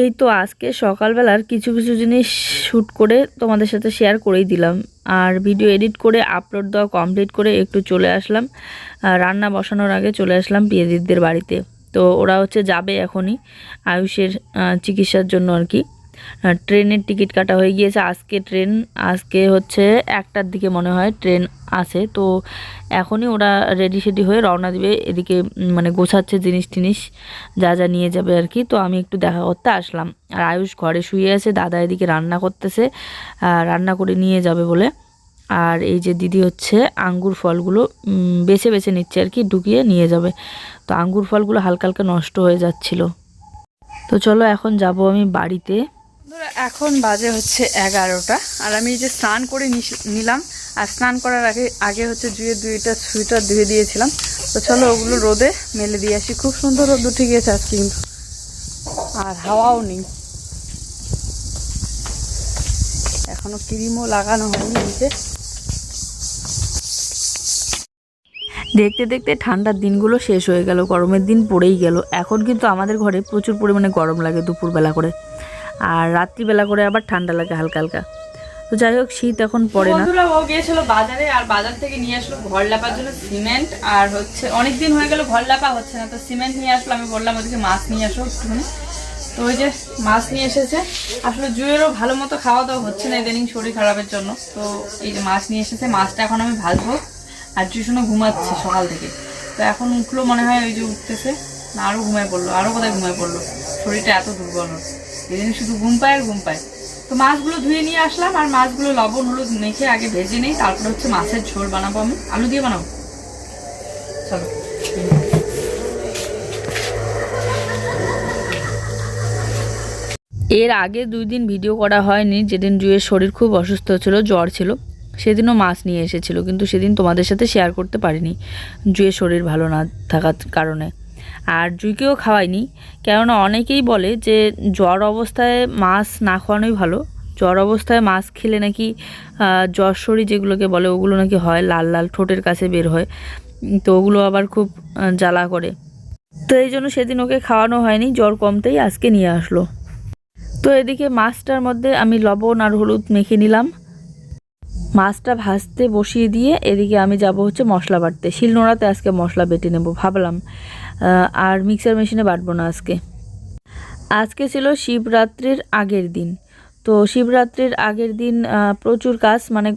এই তো আজকে সকালবেলার কিছু কিছু জিনিস শ্যুট করে তোমাদের সাথে শেয়ার করেই দিলাম। আর ভিডিও এডিট করে আপলোড দেওয়া কমপ্লিট করে একটু চলে আসলাম। রান্না বসানোর আগে চলে আসলাম পিয়াদিদের বাড়িতে। তো ওরা হচ্ছে যাবে এখনই আয়ুষের চিকিৎসার জন্য আর কি। ট্রেনের টিকিট কাটা হয়ে গিয়েছে। আজকে ট্রেন, আজকে হচ্ছে একটার দিকে মনে হয় ট্রেন আছে। তো এখনই ওরা রেডি সেডি হয়ে রওনা দিবে। এদিকে মানে গোছাচ্ছে জিনিস টিনিস, যা যা নিয়ে যাবে আর কি। তো আমি একটু দেখা করতে আসলাম। আর আয়ুষ ঘরে শুয়ে আছে, দাদা এদিকে রান্না করতেছে রান্না করে নিয়ে যাবে বলে। আর এই যে দিদি হচ্ছে আঙ্গুর ফলগুলো বেছে বেছে নিচ্ছে আর কি, ঢুকিয়ে নিয়ে যাবে। তো আঙ্গুর ফলগুলো হালকা হালকা নষ্ট হয়ে যাচ্ছিল। তো চলো এখন যাব আমি বাড়িতে। বন্ধুরা, এখন বাজে হচ্ছে এগারোটা আর আমি যে স্নান করে নিলাম আর স্নান করার আগে আগে হচ্ছে জুয়ে দুইটা সুইটার ধুয়ে দিয়েছিলাম। তো চলো ওগুলো রোদে মেলে দিয়ে আসি। খুব সুন্দর রোদ উঠে গিয়েছে আজকে কিন্তু। আর হাওয়াও নেই। এখনও ক্রিমও লাগানো হয়নি নিচে দেখতে দেখতে ঠান্ডার দিনগুলো শেষ হয়ে গেল, গরমের দিন পড়েই গেল। এখন কিন্তু আমাদের ঘরে প্রচুর পরিমাণে গরম লাগে দুপুরবেলা করে। আর রাত্রিবেলা করে আবার ঠান্ডা লাগে হালকা হালকা। তো যাই হোক, শীত এখন পড়ে না। ও গিয়েছিল বাজারে আর বাজার থেকে নিয়ে আসলো ঘর লাপার জন্য সিমেন্ট আর হচ্ছে অনেক দিন হয়ে গেল ঘর লাপা হচ্ছে না, তো সিমেন্ট নিয়ে আসলো, আমি বললাম ওদিকে মাছ নিয়ে আসো একটুখানি। তো ওই যে মাছ নিয়ে এসেছে। আসলে জুয়েরও ভালো মতো খাওয়া দাওয়া হচ্ছে না ইদানিং শরীর খারাপের জন্য। তো এই যে মাছ নিয়ে এসেছে, মাছটা এখন আমি ভাজবো। আর টিউশনও ঘুমাচ্ছে সকাল থেকে। তো এখন উঠল মনে হয় ওই যে উঠতেছে আরও ঘুমায় পড়ল, আরও কোথায় ঘুমায় পড়ল। শরীরটা এত দুর্বল ওর। এদিন শুধু ঘুম পায় আর ঘুম পায়। তো মাছগুলো ধুয়ে নিয়ে আসলাম আর মাছগুলো লবণ, হলুদ মেখে আগে ভেজে নেই, তারপরে হচ্ছে মাছের ঝোল বানাবো আমি। আলু দিয়ে বানাবো? চলো। এর আগে দুই দিন ভিডিও করা হয়নি, যেদিন জুয়ের শরীর খুব অসুস্থ ছিল, জ্বর ছিল, সেদিনও মাছ নিয়ে এসেছিল, কিন্তু সেদিন তোমাদের সাথে শেয়ার করতে পারিনি, জুয়ের শরীর ভালো না থাকার কারণে। আর জুইকেও খাওয়াইনি। কেননা অনেকেই বলে যে, জ্বর অবস্থায় মাছ না খাওয়ানোই ভালো। জ্বর অবস্থায় মাছ খেলে নাকি জ্বর জ্বরশরী যেগুলোকে বলে, ওগুলো নাকি হয়, লাল লাল ঠোঁটের কাছে বের হয়। তো ওগুলো আবার খুব জ্বালা করে। তো এই জন্য সেদিন ওকে খাওয়ানো হয়নি, জ্বর কমতেই আজকে নিয়ে আসলো। তো এদিকে মাছটার মধ্যে আমি লবণ আর হলুদ মেখে নিলাম। মাছটা ভাজতে বসিয়ে দিয়ে এদিকে আমি যাব হচ্ছে মশলা বাটতে। শিলনোড়াতে আজকে মশলা বেটে নেব, ভাবলাম। আর মিক্সার মেশিনে বাটবো না আজকে। আজকে ছিল শিবরাত্রির আগের দিন। তো শিবরাত্রির আগের দিন প্রচুর কাজ মানে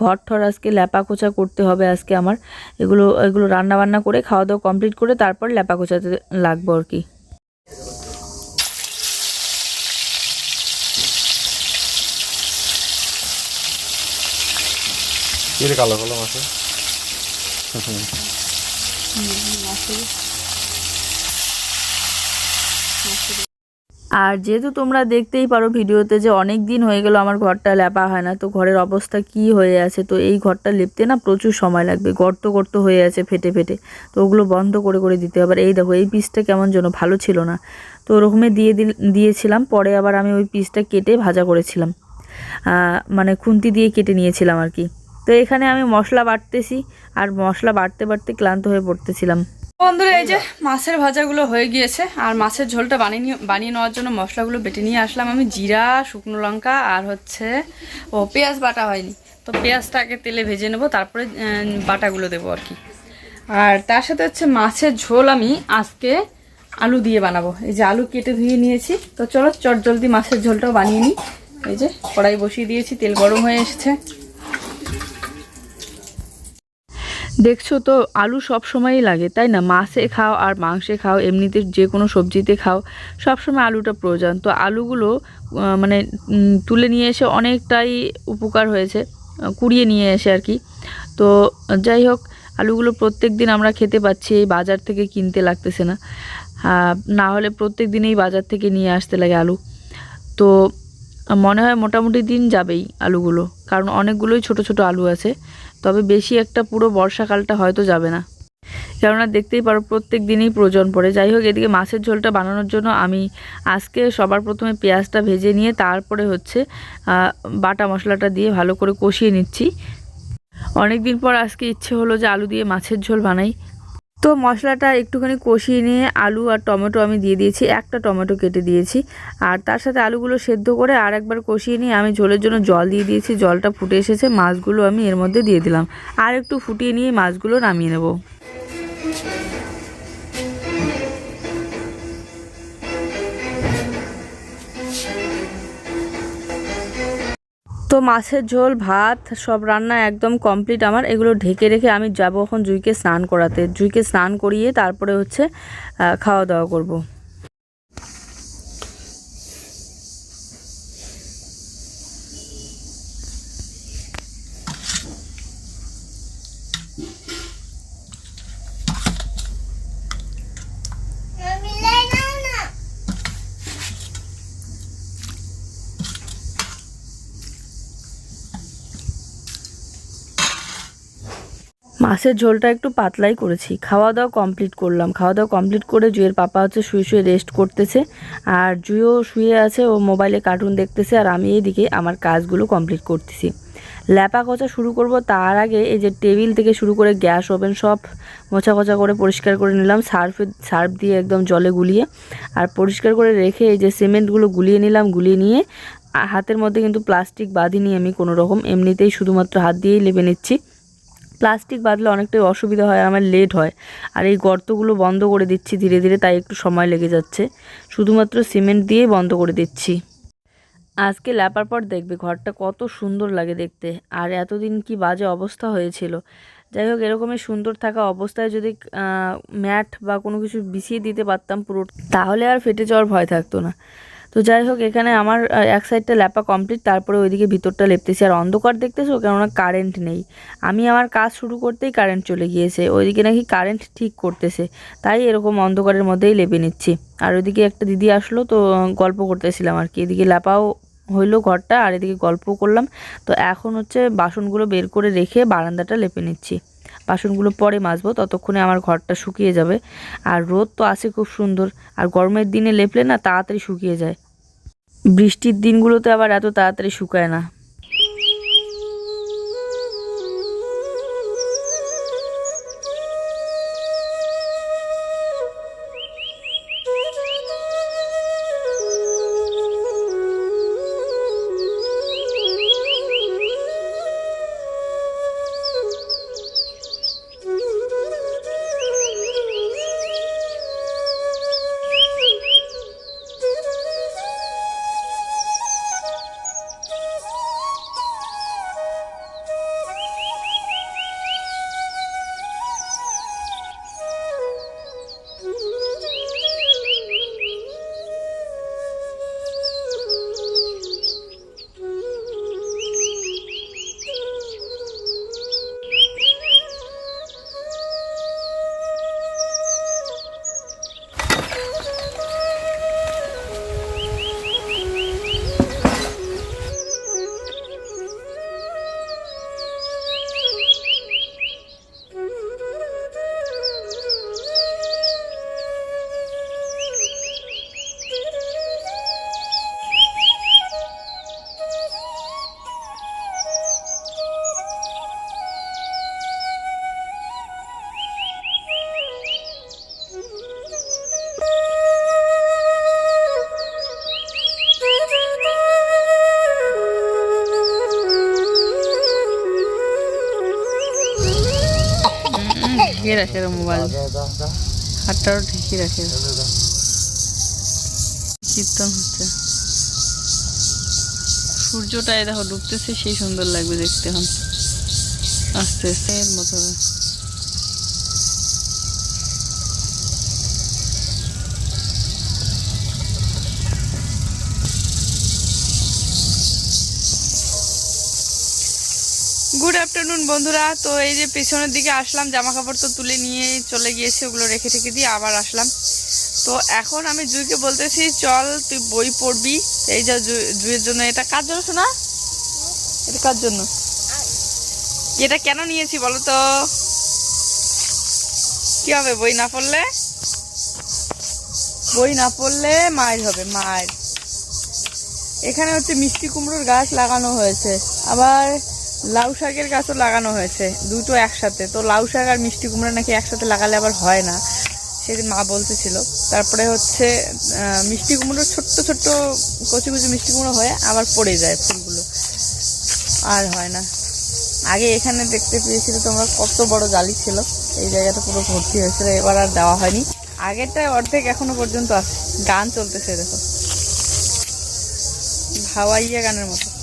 ঘর ঠর আজকে ল্যাপা কোচা করতে হবে আজকে আমার। এগুলো এগুলো রান্না বান্না করে খাওয়া দাওয়া কমপ্লিট করে তারপর ল্যাপা কোচাতে লাগবো আর কি। কালো কালো মাছে আর যেহেতু তোমরা দেখতেই পারো ভিডিওতে যে অনেক দিন হয়ে গেল আমার ঘরটা লেপা হয় না, তো ঘরের অবস্থা কি হয়ে আছে, তো এই ঘরটা লেপতে না প্রচুর সময় লাগবে, গর্ত গর্ত হয়ে আছে ফেটে ফেটে, তো ওগুলো বন্ধ করে করে দিতে হবে। আর এই দেখো, এই পিসটা কেমন যেন ভালো ছিল না, তো ওরকমে দিয়ে দিল, দিয়েছিলাম, পরে আবার আমি ওই পিসটা কেটে ভাজা করেছিলাম মানে খুন্তি দিয়ে কেটে নিয়েছিলাম আর কি। তো এখানে আমি মশলা বাটতেছি, আর মশলা বাটতে বাটতে ক্লান্ত হয়ে পড়তেছিলাম। বন্ধুরা, এই যে মাছের ভাজাগুলো হয়ে গিয়েছে, আর মাছের ঝোলটা বানিয়ে নিয়ে- বানিয়ে নেওয়ার জন্য মশলাগুলো বেটে নিয়ে আসলাম আমি। জিরা, শুকনো লঙ্কা, আর হচ্ছে, ও, পেঁয়াজ বাটা হয়নি। তো পেঁয়াজটা আগে তেলে ভেজে নেব, তারপরে বাটাগুলো দেবো আর কি। আর তার সাথে হচ্ছে মাছের ঝোল আমি আজকে আলু দিয়ে বানাবো। এই যে আলু কেটে ধুয়ে নিয়েছি। তো চলো চট জলদি মাছের ঝোলটাও বানিয়ে নিই। এই যে কড়াই বসিয়ে দিয়েছি, তেল গরম হয়ে এসেছে। দেখছ তো, আলু সব সময়ই লাগে, তাই না? মাছে খাও আর মাংসে খাও, এমনিতে যে কোনো সবজিতে খাও, সব সময় আলুটা প্রয়োজন। তো আলুগুলো মানে তুলে নিয়ে এসে অনেকটাই উপকার হয়েছে কুড়িয়ে নিয়ে এসে আর কি। তো যাই হোক, আলুগুলো প্রত্যেক দিন আমরা খেতে পাচ্ছি, এই বাজার থেকে কিনতে লাগতেছে না। না হলে প্রত্যেক দিনেই বাজার থেকে নিয়ে আসতে লাগে আলু। তো মনে হয় মোটামুটি দিন যাবেই আলুগুলো, কারণ অনেকগুলোই ছোট ছোট আলু আছে। তবে বেশি একটা পুরো বর্ষাকালটা হয়তো যাবে না। কেননা দেখতেই পারো প্রত্যেক দিনই প্রয়োজন পড়ে। যাই হোক, এদিকে মাছের ঝোলটা বানানোর জন্য আমি আজকে সবার প্রথমে পেঁয়াজটা ভেজে নিয়ে তারপরে হচ্ছে বাটা মশলাটা দিয়ে ভালো করে কষিয়ে নিচ্ছি। অনেক দিন পর আজকে ইচ্ছে হলো যে আলু দিয়ে মাছের ঝোল বানাই। তো মশলাটা একটুখানি কষিয়ে নিয়ে আলু আর টমেটো আমি দিয়ে দিয়েছি, একটা টমেটো কেটে দিয়েছি। আর তার সাথে আলুগুলো সেদ্ধ করে আর একবার কষিয়ে নিয়ে আমি ঝোলের জন্য জল দিয়ে দিয়েছি, জলটা ফুটে এসেছে, মাছগুলো আমি এর মধ্যে দিয়ে দিলাম। আর একটু ফুটিয়ে নিয়ে মাছগুলো নামিয়ে নেব। তো মাছের ঝোল, ভাত, সব রান্না একদম কমপ্লিট আমার এগুলো ঢেকে রেখে আমি যাব এখন জুইকে স্নান করাতে জুইকে স্নান করিয়ে তারপরে হচ্ছে খাওয়া দাওয়া করব। মাছের ঝোলটা একটু পাতলাই করেছি। খাওয়া দাওয়া কমপ্লিট করলাম। খাওয়া দাওয়া কমপ্লিট করে জুয়ের পাপা হচ্ছে শুয়ে শুয়ে রেস্ট করতেছে। আর জুইও শুয়ে আছে, ও মোবাইলে কার্টুন দেখতেছে, আর আমি এইদিকে আমার কাজগুলো কমপ্লিট করতেছি। ল্যাপা কচা শুরু করব, তার আগে এই যে টেবিল থেকে শুরু করে গ্যাস ওভেন সব মোছা কচা করে পরিষ্কার করে নিলাম, সার্ফে, সার্ফ দিয়ে একদম জলে গুলিয়ে। আর পরিষ্কার করে রেখে এই যে সিমেন্টগুলো গুলিয়ে নিলাম, গুলিয়ে নিয়ে হাতের মধ্যে কিন্তু প্লাস্টিক বাঁধিনি আমি কোনো রকম এমনিতেই শুধুমাত্র হাত দিয়েই লেপে নিচ্ছি। প্লাস্টিক বাঁধলে অনেকটাই অসুবিধা হয়, আমার লেট হয়। আর এই গর্তগুলো বন্ধ করে দিচ্ছি ধীরে ধীরে, তাই একটু সময় লেগে যাচ্ছে। শুধুমাত্র সিমেন্ট দিয়ে বন্ধ করে দিচ্ছি। আজকে ল্যাপার পর দেখবে, ঘরটা কত সুন্দর লাগে দেখতে। আর এতদিন কি বাজে অবস্থা হয়েছিল। যাই হোক, এরকমই সুন্দর থাকা অবস্থায় যদি ম্যাট বা কোনো কিছু বিছিয়ে দিতে পারতাম পুরো, তাহলে আর ফেটে যাওয়ার ভয় থাকতো না। তো যাই হোক, এখানে আমার এক সাইডটা ল্যাপা কমপ্লিট তারপরে ওইদিকে ভিতরটা লেপতেছি। আর অন্ধকার দেখতেছো? কেননা কারেন্ট নেই। আমি আমার কাজ শুরু করতেই কারেন্ট চলে গিয়েছে। ওইদিকে নাকি কারেন্ট ঠিক করতেছে। তাই এরকম অন্ধকারের মধ্যেই লেপে নিচ্ছি। আর ওইদিকে একটা দিদি আসলো, তো গল্প করতেছিলাম আর কি। এদিকে ল্যাপাও হইল ঘরটা, আর এদিকে গল্প করলাম। তো এখন হচ্ছে বাসনগুলো বের করে রেখে বারান্দাটা লেপে নিচ্ছি। বাসনগুলো পরে মাজবো, ততক্ষণে আমার ঘরটা শুকিয়ে যাবে। আর রোদ তো আছে খুব সুন্দর, আর গরমের দিনে লেপলে না তাড়াতাড়ি শুকিয়ে যায়। বৃষ্টির দিনগুলোতে আবার এত তাড়াতাড়ি শুকায় না। ঢেকে রাখে মোবাইল হাতটাও ঢেকে রাখে কীর্তন হচ্ছে সূর্যটা এ দেখো ডুবতেছে সেই সুন্দর লাগবে দেখতে এখন। আস্তে আস্তে এর মতো গুড আফটারনুন বন্ধুরা। তো এই যে পেছনের দিকে আসলাম জামা কাপড় তো তুলে নিয়ে চলে গিয়েছে, ওগুলো রেখে রেখে দিয়ে আবার আসলাম। তো এখন আমি জুইকে বলতেছি, চল তুই বই পড়বি। এই যা জুই- জুইয়ের জন্য এটা কার জন্য শোনা এটা কার জন্য? এটা কেন নিয়েছি বলো তো? কি হবে, বই না পড়লে? বই না পড়লে মায়ের হবে, মায়ের। এখানে হচ্ছে মিষ্টি কুমড়োর গাছ লাগানো হয়েছে। আবার লাউ শাকের গাছও লাগানো হয়েছে, দুটো একসাথে। তো লাউ শাক আর মিষ্টি কুমড়া নাকি একসাথে লাগালে আবার হয় না, সেদিন মা বলতেছিল। তারপরে হচ্ছে মিষ্টি কুমড়ো, ছোট্ট ছোট্ট কচি কচি মিষ্টি কুমড়ো হয়ে, আবার পড়ে যায় ফুলগুলো। আর হয় না। আগে এখানে দেখতে পেয়েছিল তোমরা, কত বড় জালি ছিল। এই জায়গাটা পুরো ভর্তি হয়েছিল, এবার আর দেওয়া হয়নি। আগেরটায় অর্ধেক এখনও পর্যন্ত আছে। গান চলতেছে, দেখো। হাওয়াইয়া গানের মতো।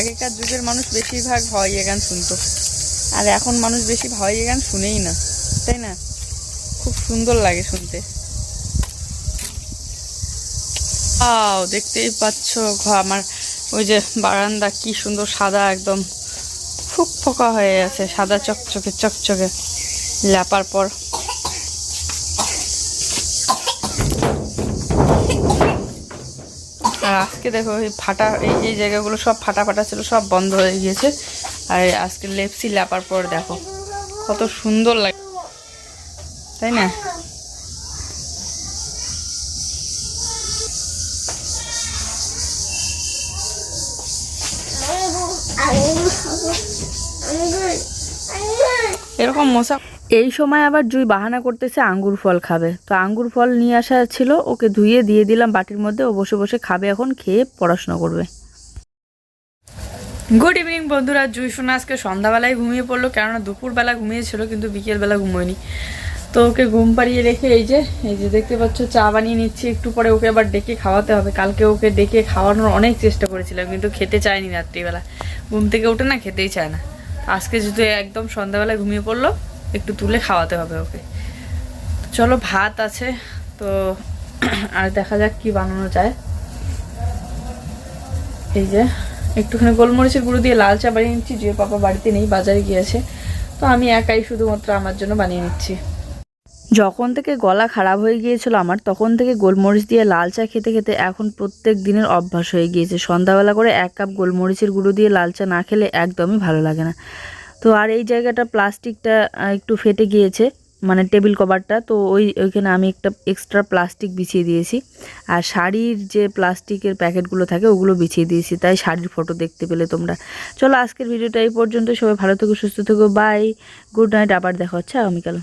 আগেকার যুগের মানুষ বেশিরভাগ হাওয়াইয়া গান শুনতো। আর এখন মানুষ বেশি হাওয়াইয়া গান শুনেই না, তাই না? খুব সুন্দর লাগে শুনতে। আও দেখতেই পাচ্ছ আমার ওই যে বারান্দা কি সুন্দর সাদা একদম খুব ফোকা হয়ে আছে, সাদা চকচকে চকচকে। ল্যাপার পর। আজকে দেখো এই ফাটা, এই এই জায়গাগুলো সব ফাটা ফাটা ছিল, সব বন্ধ হয়ে গিয়েছে। আর আজকে লেপসি ল্যাপার পর দেখো, কত সুন্দর লাগে, তাই না? এরকম মশা এই সময় আবার জুই বাহানা করতেছে, আঙ্গুর ফল খাবে। তো আঙ্গুর ফল নিয়ে আসা ছিল, ওকে ধুয়ে দিয়ে দিলাম বাটির মধ্যে, ও বসে বসে খাবে এখন, খেয়ে পড়াশোনা করবে। গুড ইভিনিং বন্ধুরা, জুই শোনা আজকে সন্ধ্যাবেলায় ঘুমিয়ে পড়ল, কেননা দুপুরবেলা ঘুমিয়েছিল, কিন্তু বিকেলবেলা ঘুমোয়নি। তো ওকে ঘুম পাড়িয়ে রেখে এই যে এই যে দেখতে পাচ্ছ, চা বানিয়ে নিচ্ছি, একটু পরে ওকে আবার ডেকে খাওয়াতে হবে। কালকে ওকে ডেকে খাওয়ানোর অনেক চেষ্টা করেছিলাম, কিন্তু খেতে চায়নি রাত্রিবেলা। ঘুম থেকে উঠে না, খেতেই চায় না। আজকে যদি একদম সন্ধ্যাবেলায় ঘুমিয়ে পড়ল একটু তুলে খাওয়াতে হবে ওকে। চলো, ভাত আছে, তো আর দেখা যাক কি বানানো যায়। এই যে, একটুখানি গোলমরিচের গুঁড়ো দিয়ে লাল চা বানিয়ে নিচ্ছি, যে পাপা বাড়িতে নেই, বাজারে গিয়েছে। তো আমি একাই শুধুমাত্র আমার জন্য বানিয়ে নিচ্ছি। যখন থেকে গলা খারাপ হয়ে গিয়েছিল আমার, তখন থেকে গোলমরিচ দিয়ে লাল চা খেতে খেতে এখন প্রত্যেক দিনের অভ্যাস হয়ে গিয়েছে। সন্ধ্যাবেলা করে এক কাপ গোলমরিচের গুঁড়ো দিয়ে লাল চা না খেলে একদমই ভালো লাগে না। তো আর এই জায়গাটা প্লাস্টিকটা একটু ফেটে গিয়েছে মানে টেবিল কভারটা, তো ওই, ওইখানে আমি একটা এক্সট্রা প্লাস্টিক বিছিয়ে দিয়েছি। আর শাড়ির যে প্লাস্টিকের প্যাকেটগুলো থাকে, ওগুলো বিছিয়ে দিয়েছি, তাই শাড়ির ফটো দেখতে পেলে তোমরা। চলো আজকের ভিডিওটা এই পর্যন্ত, সবাই ভালো থেকো, সুস্থ থেকো, বাই, গুড নাইট, আবার দেখা হচ্ছে আগামীকাল।